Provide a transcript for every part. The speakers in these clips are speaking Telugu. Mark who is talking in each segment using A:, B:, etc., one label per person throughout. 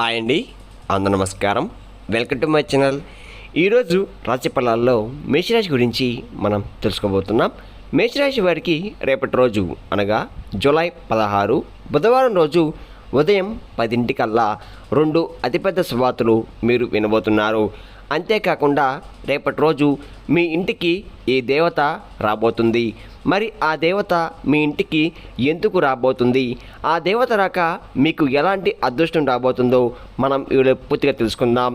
A: హాయ్ అండి. అందరూ నమస్కారం. Welcome to my channel. ఈరోజు రాశి ఫలాల్లో మేషరాశి గురించి మనం తెలుసుకోబోతున్నాం. మేషరాశి వారికి రేపటి రోజు అనగా జూలై పదహారు బుధవారం రోజు ఉదయం పదింటికల్లా రెండు అతిపెద్ద శుభార్తలు మీరు వినబోతున్నారు. అంతేకాకుండా రేపటి రోజు మీ ఇంటికి ఈ దేవత రాబోతుంది. మరి ఆ దేవత మీ ఇంటికి ఎందుకు రాబోతుంది? ఆ దేవత రాక మీకు ఎలాంటి అదృష్టం రాబోతుందో మనం వీడియో పూర్తిగా తెలుసుకుందాం.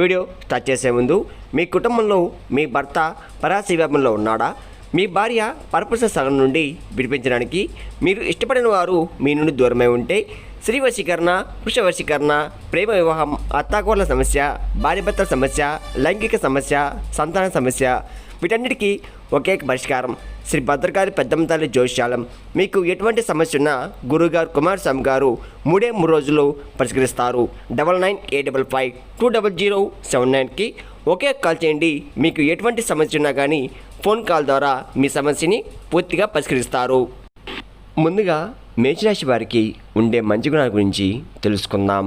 A: వీడియో స్టార్ట్ చేసే ముందు మీ కుటుంబంలో మీ భర్త పరాశి వ్యాపంలో ఉన్నాడా? మీ భార్య పరపురుష స్థలం నుండి విడిపించడానికి మీరు ఇష్టపడిన వారు మీ నుండి దూరమై ఉంటే స్త్రీ వశీకరణ పురుష వశీకరణ ప్రేమ వివాహం అత్తాకోళ్ళ సమస్య భార్యభర్తల సమస్య లైంగిక సమస్య సంతాన సమస్య వీటన్నిటికీ ఒకే పరిష్కారం. శ్రీ భద్రకాళి పెద్దమ్మ తల్లి జ్యోతిషాలం మీకు ఎటువంటి సమస్య ఉన్నా గురుగారు కుమారస్వామి గారు మూడే మూడు రోజులు పరిష్కరిస్తారు. Double nine eight double five two double zero seven నైన్కి ఒకే కాల్ చేయండి. మీకు ఎటువంటి సమస్య ఉన్నా కానీ ఫోన్ కాల్ ద్వారా మీ సమస్యని పూర్తిగా పరిష్కరిస్తారు. ముందుగా మేషరాశి వారికి ఉండే మంచి గుణాల గురించి తెలుసుకుందాం.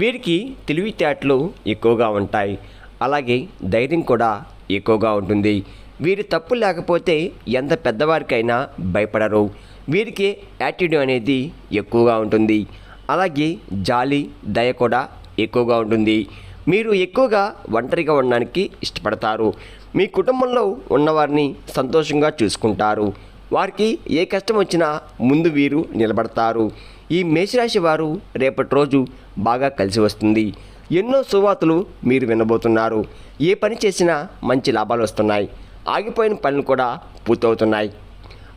A: వీరికి తెలివితేటలు ఎక్కువగా ఉంటాయి. అలాగే ధైర్యం కూడా ఎక్కువగా ఉంటుంది. వీరి తప్పు లేకపోతే ఎంత పెద్దవారికైనా భయపడరు. వీరికి యాటిట్యూడ్ అనేది ఎక్కువగా ఉంటుంది. అలాగే జాలి దయ కూడా ఎక్కువగా ఉంటుంది. మీరు ఎక్కువగా ఒంటరిగా ఉండడానికి ఇష్టపడతారు. మీ కుటుంబంలో ఉన్నవారిని సంతోషంగా చూసుకుంటారు. వారికి ఏ కష్టం వచ్చినా ముందు వీరు నిలబడతారు. ఈ మేషరాశి వారు రేపటి రోజు బాగా కలిసి వస్తుంది. ఎన్నో సువాతులు మీరు వినబోతున్నారు. ఏ పని చేసినా మంచి లాభాలు వస్తున్నాయి. ఆగిపోయిన పనులు కూడా పూర్తవుతున్నాయి.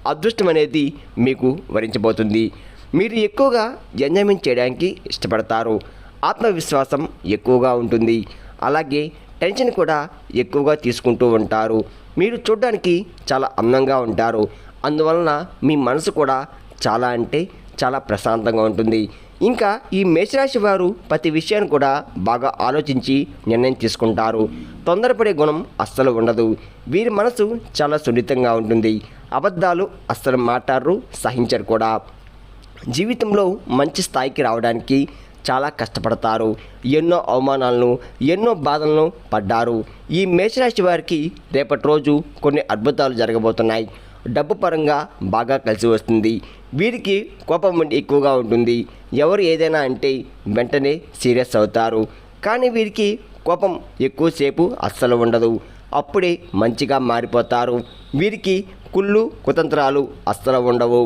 A: అదృష్టం అనేది మీకు వరించబోతుంది. మీరు ఎక్కువగా ఎంజాయ్మెంట్ చేయడానికి ఇష్టపడతారు. ఆత్మవిశ్వాసం ఎక్కువగా ఉంటుంది. అలాగే టెన్షన్ కూడా ఎక్కువగా తీసుకుంటూ ఉంటారు. మీరు చూడడానికి చాలా అందంగా ఉంటారు. అందువలన మీ మనసు కూడా చాలా అంటే చాలా ప్రశాంతంగా ఉంటుంది. ఇంకా ఈ మేషరాశి వారు ప్రతి విషయాన్ని కూడా బాగా ఆలోచించి నిర్ణయం తీసుకుంటారు. తొందరపడే గుణం అస్సలు ఉండదు. వీరి మనసు చాలా సున్నితంగా ఉంటుంది. అబద్ధాలు అస్సలు మాట్లాడరు సహించరు కూడా. జీవితంలో మంచి స్థాయికి రావడానికి చాలా కష్టపడతారు. ఎన్నో అవమానాలను ఎన్నో బాధలను పడ్డారు. ఈ మేషరాశి వారికి రేపటి రోజు కొన్ని అద్భుతాలు జరగబోతున్నాయి. డబ్బు పరంగా బాగా కలిసి వస్తుంది. వీరికి కోపం ఎక్కువగా ఉంటుంది. ఎవరు ఏదైనా అంటే వెంటనే సీరియస్ అవుతారు. కానీ వీరికి కోపం ఎక్కువసేపు అస్సలు ఉండదు. అప్పుడే మంచిగా మారిపోతారు. వీరికి కుళ్ళు కుతంత్రాలు అస్సలు ఉండవు.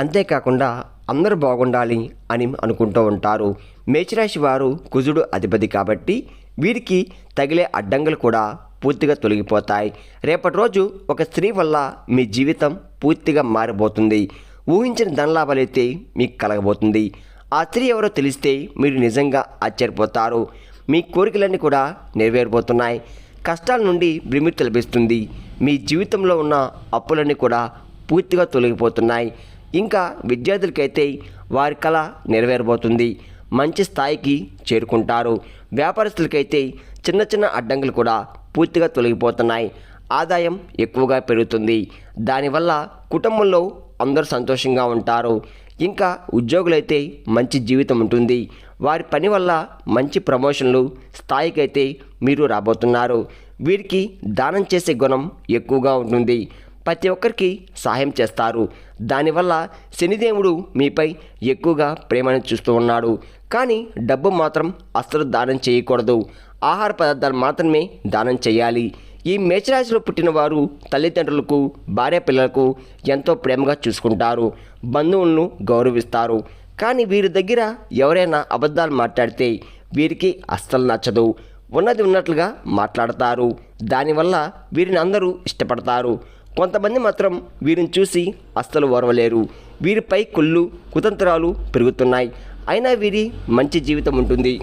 A: అంతేకాకుండా అందరూ బాగుండాలి అని అనుకుంటూ ఉంటారు. మేషరాశి వారు కుజుడు అధిపతి కాబట్టి వీరికి తగిలే అడ్డంకులు కూడా పూర్తిగా తొలగిపోతాయి. రేపటి రోజు ఒక స్త్రీ వల్ల మీ జీవితం పూర్తిగా మారిపోతుంది. ఊహించిన ధనలాభాలైతే మీకు కలగబోతుంది. ఆ స్త్రీ ఎవరో తెలిస్తే మీరు నిజంగా ఆశ్చర్యపోతారు. మీ కోరికలన్నీ కూడా నెరవేరబోతున్నాయి. కష్టాల నుండి విముక్తి లభిస్తుంది. మీ జీవితంలో ఉన్న అప్పులన్నీ కూడా పూర్తిగా తొలగిపోతున్నాయి. ఇంకా విద్యార్థులకైతే వారి కళ నెరవేరబోతుంది. మంచి స్థాయికి చేరుకుంటారు. వ్యాపారస్తులకైతే చిన్న చిన్న అడ్డంకులు కూడా పూర్తిగా తొలగిపోతున్నాయి. ఆదాయం ఎక్కువగా పెరుగుతుంది. దానివల్ల కుటుంబంలో అందరూ సంతోషంగా ఉంటారు. ఇంకా ఉద్యోగులైతే మంచి జీవితం ఉంటుంది. వారి పని వల్ల మంచి ప్రమోషన్లు స్థాయికైతే మీరు రాబోతున్నారు. వీరికి దానం చేసే గుణం ఎక్కువగా ఉంటుంది. ప్రతి ఒక్కరికి సహాయం చేస్తారు. దానివల్ల శనిదేవుడు మీపై ఎక్కువగా ప్రేమను చూస్తూ ఉన్నాడు. కానీ డబ్బు మాత్రం అస్సలు దానం చేయకూడదు. ఆహార పదార్థాలు మాత్రమే దానం చేయాలి. ఈ మేషరాశిలో పుట్టిన వారు తల్లిదండ్రులకు భార్య పిల్లలకు ఎంతో ప్రేమగా చూసుకుంటారు బంధువులను గౌరవిస్తారు. కానీ వీరి దగ్గర ఎవరైనా అబద్ధాలు మాట్లాడితే వీరికి అస్సలు నచ్చదు. ఉన్నది ఉన్నట్లుగా మాట్లాడతారు. దానివల్ల వీరిని అందరూ ఇష్టపడతారు. కొంతమంది మాత్రం వీరిని చూసి అస్సలు ఓర్వలేరు. వీరిపై కుళ్ళు కుతంత్రాలు పెరుగుతున్నాయి. అయినా వీరి మంచి జీవితం ఉంటుంది.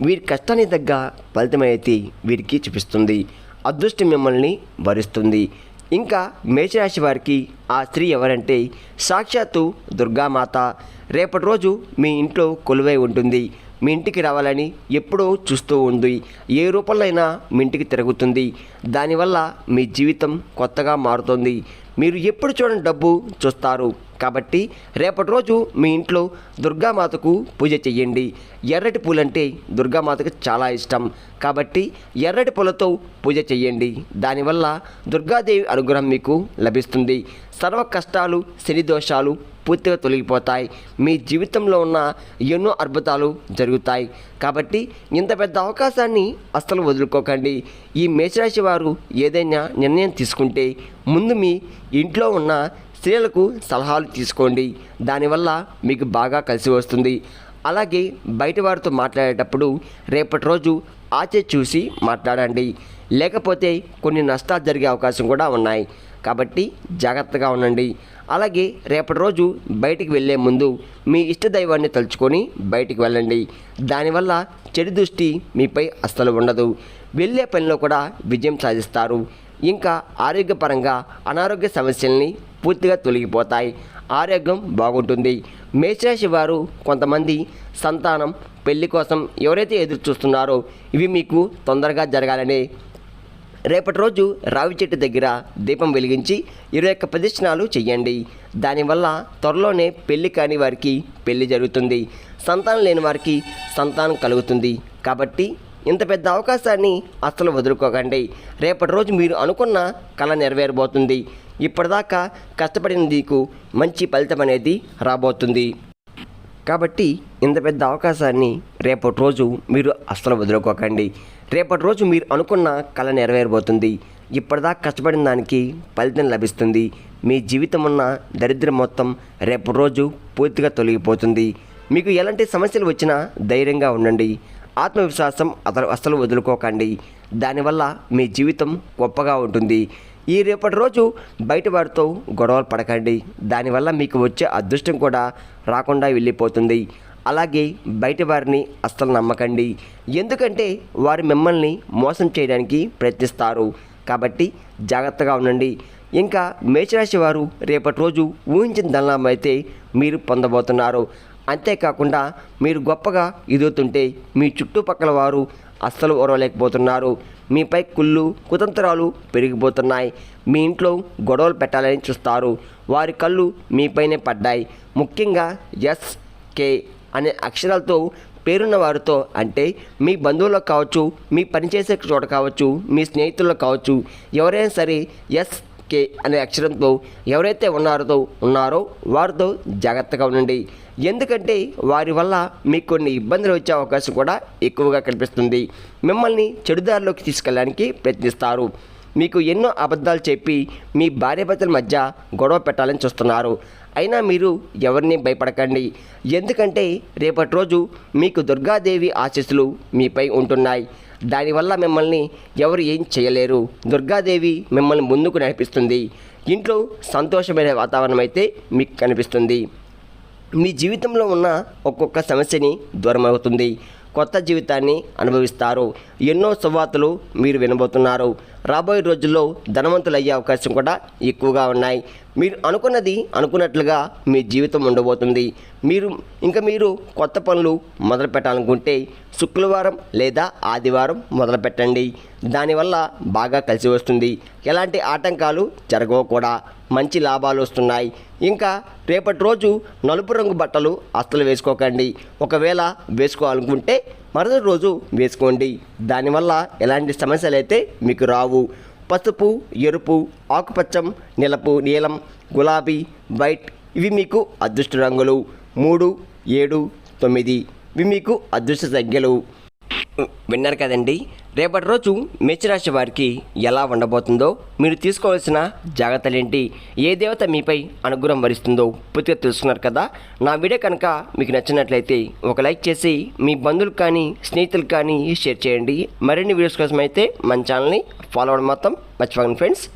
A: వీరి కష్టానికి తగ్గ ఫలితమైతే వీరికి చూపిస్తుంది. అదృష్టం మిమ్మల్ని భరిస్తుంది ఇంకా మేషరాశి వారికి ఆ స్త్రీ ఎవరంటే సాక్షాత్తు దుర్గామాత. రేపటి రోజు మీ ఇంట్లో కొలువై ఉంటుంది. మీ ఇంటికి రావాలని ఎప్పుడూ చూస్తూ ఉంది. ఏ రూపంలో అయినా మీ ఇంటికి తిరుగుతుంది. దానివల్ల మీ జీవితం కొత్తగా మారుతుంది. మీరు ఎప్పుడు చూడని డబ్బు చూస్తారు. కాబట్టి రేపటి రోజు మీ ఇంట్లో దుర్గామాతకు పూజ చెయ్యండి. ఎర్రటి పూలంటే దుర్గామాతకు చాలా ఇష్టం. కాబట్టి ఎర్రటి పూలతో పూజ చెయ్యండి. దానివల్ల దుర్గాదేవి అనుగ్రహం మీకు లభిస్తుంది. సర్వ కష్టాలు శని దోషాలు పూర్తిగా తొలగిపోతాయి. మీ జీవితంలో ఉన్న ఎన్నో అద్భుతాలు జరుగుతాయి. కాబట్టి ఇంత పెద్ద అవకాశాన్ని అస్సలు వదులుకోకండి. ఈ మేషరాశి వారు ఏదైనా నిర్ణయం తీసుకుంటే ముందు మీ ఇంట్లో ఉన్న స్త్రీలకు సలహాలు తీసుకోండి. దానివల్ల మీకు బాగా కలిసి వస్తుంది. అలాగే బయట వారితో మాట్లాడేటప్పుడు రేపటి రోజు ఆచే చూసి మాట్లాడండి. లేకపోతే కొన్ని నష్టాలు జరిగే అవకాశం కూడా ఉన్నాయి. కాబట్టి జాగ్రత్తగా ఉండండి. అలాగే రేపటి రోజు బయటికి వెళ్ళే ముందు మీ ఇష్ట దైవాన్ని తలుచుకొని బయటికి వెళ్ళండి. దానివల్ల చెడు దృష్టి మీపై అస్సలు ఉండదు. వెళ్ళే పనిలో కూడా విజయం సాధిస్తారు. ఇంకా ఆరోగ్యపరంగా అనారోగ్య సమస్యల్ని పూర్తిగా తొలగిపోతాయి. ఆరోగ్యం బాగుంటుంది. మేషరాశి వారు కొంతమంది సంతానం పెళ్ళి కోసం ఎవరైతే ఎదురు చూస్తున్నారో ఇవి మీకు తొందరగా జరగాలని రేపటి రోజు రావి చెట్టు దగ్గర దీపం వెలిగించి ఇరవై ఒక్క ప్రదక్షిణాలు చెయ్యండి. దానివల్ల త్వరలోనే పెళ్ళి కాని వారికి పెళ్ళి జరుగుతుంది. సంతానం లేని వారికి సంతానం కలుగుతుంది. కాబట్టి ఇంత పెద్ద అవకాశాన్ని అస్సలు వదులుకోకండి. రేపటి రోజు మీరు అనుకున్న కళ నెరవేరబోతుంది. ఇప్పటిదాకా కష్టపడిన దీకు మంచి ఫలితం అనేది రాబోతుంది. కాబట్టి ఇంత పెద్ద అవకాశాన్ని రేపటి రోజు మీరు అస్సలు వదులుకోకండి. రేపటి రోజు మీరు అనుకున్న కళ నెరవేరబోతుంది. ఇప్పటిదాకా కష్టపడిన దానికి ఫలితం లభిస్తుంది. మీ జీవితం ఉన్న దరిద్రం మొత్తం రేపటి రోజు పూర్తిగా తొలగిపోతుంది. మీకు ఎలాంటి సమస్యలు వచ్చినా ధైర్యంగా ఉండండి. ఆత్మవిశ్వాసం అతను అస్సలు వదులుకోకండి. దానివల్ల మీ జీవితం గొప్పగా ఉంటుంది. ఈ రేపటి రోజు బయట వారితో గొడవలు పడకండి. దానివల్ల మీకు వచ్చే అదృష్టం కూడా రాకుండా వెళ్ళిపోతుంది. అలాగే బయట వారిని అస్సలు నమ్మకండి. ఎందుకంటే వారు మిమ్మల్ని మోసం చేయడానికి ప్రయత్నిస్తారు. కాబట్టి జాగ్రత్తగా ఉండండి. ఇంకా మేషరాశి వారు రేపటి రోజు ఊహించిన ధనం అయితే మీరు పొందబోతున్నారు. అంతేకాకుండా మీరు గొప్పగా ఎదుగుతుంటే మీ చుట్టుపక్కల వారు అస్సలు ఓరవలేకపోతున్నారు. మీపై కుళ్ళు కుతంత్రాలు పెరిగిపోతున్నాయి. మీ ఇంట్లో గొడవలు పెట్టాలని చూస్తారు. వారి కళ్ళు మీపైనే పడ్డాయి. ముఖ్యంగా ఎస్ కే అనే అక్షరాలతో పేరున్న వారితో అంటే మీ బంధువులకు కావచ్చు మీ పనిచేసే చోట కావచ్చు మీ స్నేహితులకు కావచ్చు ఎవరైనా సరే ఎస్ కే అనే అక్షరంతో ఎవరైతే ఉన్నారో ఉన్నారో వారితో జాగ్రత్తగా ఉండండి. ఎందుకంటే వారి వల్ల మీకు కొన్ని ఇబ్బందులు వచ్చే అవకాశం కూడా ఎక్కువగా కనిపిస్తుంది. మిమ్మల్ని చెడుదారిలోకి తీసుకెళ్ళడానికి ప్రయత్నిస్తారు. మీకు ఎన్నో అబద్ధాలు చెప్పి మీ భార్యాభర్తల మధ్య గొడవ పెట్టాలని చూస్తున్నారు. అయినా మీరు ఎవరిని భయపడకండి. ఎందుకంటే రేపటి రోజు మీకు దుర్గాదేవి ఆశీస్సులు మీపై ఉంటున్నాయి. దానివల్ల మిమ్మల్ని ఎవరు ఏం చేయలేరు. దుర్గాదేవి మిమ్మల్ని ముందుకు నడిపిస్తుంది. ఇంట్లో సంతోషమైన వాతావరణం అయితే మీకు కనిపిస్తుంది. మీ జీవితంలో ఉన్న ఒక్కొక్క సమస్యని దూరమవుతుంది. కొత్త జీవితాన్ని అనుభవిస్తారు. ఎన్నో సువార్తలు మీరు వినబోతున్నారు. రాబోయే రోజుల్లో ధనవంతులు అయ్యే అవకాశం కూడా ఎక్కువగా ఉన్నాయి. మీరు అనుకున్నది అనుకున్నట్లుగా మీ జీవితం ఉండబోతుంది. మీరు ఇంకా మీరు కొత్త పనులు మొదలు పెట్టాలనుకుంటే శుక్రవారం లేదా ఆదివారం మొదలు పెట్టండి దానివల్ల బాగా కలిసి వస్తుంది. ఎలాంటి ఆటంకాలు జరగవు కూడా. మంచి లాభాలు వస్తున్నాయి. ఇంకా రేపటి రోజు నలుపు రంగు బట్టలు అస్సలు వేసుకోకండి. ఒకవేళ వేసుకోవాలనుకుంటే మరుసటి రోజు వేసుకోండి. దానివల్ల ఎలాంటి సమస్యలు అయితే మీకు రావు. పసుపు ఎరుపు ఆకుపచ్చం నిలపు నీలం గులాబీ వైట్ ఇవి మీకు అదృష్ట రంగులు. మూడు ఏడు తొమ్మిది ఇవి మీకు అదృష్ట సంఖ్యలు. విన్నారు కదండి? రేపటి రోజు మేషరాశి వారికి ఎలా ఉండబోతుందో మీరు తీసుకోవాల్సిన జాగ్రత్తలు ఏంటి ఏ దేవత మీపై అనుగ్రహం వరిస్తుందో పూర్తిగా తెలుసుకున్నారు కదా? నా వీడియో కనుక మీకు నచ్చినట్లయితే ఒక లైక్ చేసి మీ బంధువులకు కానీ స్నేహితులకు కానీ షేర్ చేయండి. మరిన్ని వీడియోస్ కోసం అయితే మన ఛానల్ని ఫాలో అవ్వడం మొత్తం మర్చిపోకండి ఫ్రెండ్స్.